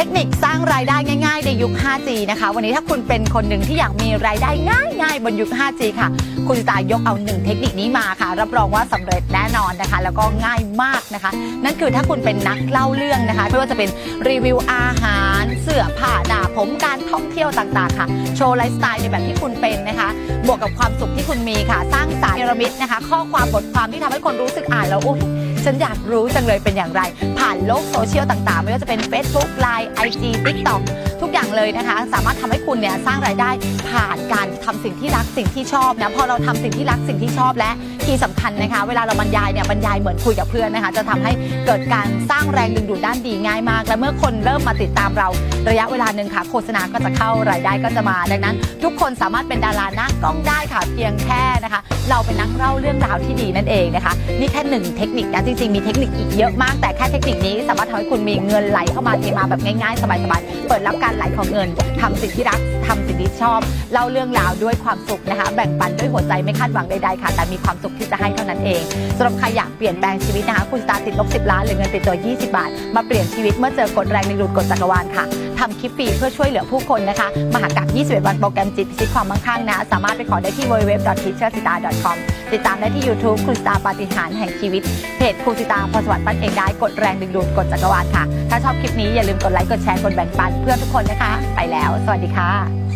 ทคนิคสร้างรายได้ง่าย ๆ ในยุค 5G นะคะ วันนี้ถ้าคุณเป็นคนหนึ่งที่อยากมีรายได้ง่าย ๆ บนยุค 5G ค่ะ คุณจะยกเอาหนึ่งเทคนิคนี้มาค่ะ รับรองว่าสำเร็จแน่นอนนะคะ แล้วก็ง่ายมากนะคะ นั่นคือถ้าคุณเป็นนักเล่าเรื่องนะคะไม่ว่าจะเป็นรีวิวอาหาร เสื้อผ้าหน้าผมการท่องเที่ยวต่างๆ ค่ะ โชว์ไลฟ์สไตล์ในแบบที่คุณเป็นนะคะ บวกกับความสุขที่คุณมีค่ะ สร้างสารพีระมิดนะคะ ข้อความบทความที่ทำให้คนรู้สึกอ่านแล้วอุ้ย ฉันอยากรู้จังเลยเป็นอย่างไร ผ่านโลกโซเชียลต่างๆ ไม่ว่าจะเป็น Facebook Line IG TikTok ทุกอย่างเลยนะคะ สามารถทำให้คุณเนี่ยสร้างรายได้ผ่านการทำสิ่งที่รักสิ่งที่ชอบนะพอเราทำสิ่งที่รักสิ่งที่ชอบและที่สำคัญนะคะ เวลาเราบรรยายเนี่ยบรรยายเหมือนคุยกับเพื่อนนะคะ จะทำให้เกิดการสร้างแรงดึงดูดด้านดีง่ายมาก และเมื่อคนเริ่มมาติดตามเราระยะเวลาหนึ่งค่ะ โฆษณาก็จะเข้ารายได้ก็จะมา ดังนั้น ทุกคนสามารถเป็นดาราหน้ากล้องได้ค่ะเพียงแค่นะคะ เป็นนักเล่าเรื่องราวที่ดีนั่นเองนะคะ นี่แค่หนึ่งเทคนิคนะจริงๆมีเทคนิคอีกเยอะมาก แต่แค่เทคนิคนี้สามารถทำให้คุณมีเงินไหลเข้ามาเทมาแบบง่ายๆ สบายๆ เปิดรับการไหลของเงินทำสิ่งที่รักทำสิ่งที่ชอบเล่าเรื่องราวด้วยความสุขนะคะ แบ่งปันด้วยหัวใจไม่คาดหวังใดๆค่ะ แต่มีความสุขที่จะให้เท่านั้นเองสำหรับใครอยากเปลี่ยนแปลงชีวิตนะคะคุณสตาร์ติดลบ10ล้านหรือเงินติดตัว 20 บาท มาเปลี่ยนชีวิตเมื่อเจอกฎแรงดึงดูดกฎจักรวาลค่ะทำคลิปฟรีเพื่อช่วยเหลือผู้คนนะคะมหากรรม21 วันโปรแกรมจิตพิชิตความมั่งคั่งนะ สามารถไปขอได้ที่ www.teacherstar.com ติดตามได้ที่ YouTube คุณสตาปาฏิหาริย์แห่งชีวิต เพจครูสิตาพรสวัสดิ์ปั้นเองได้กดแรงดึงดูดกดจักรวาลค่ะ ถ้าชอบคลิปนี้อย่าลืมกดไลค์กดแชร์กดแบ่งปันเพื่อทุกคนนะคะ ไปแล้ว สวัสดีค่ะ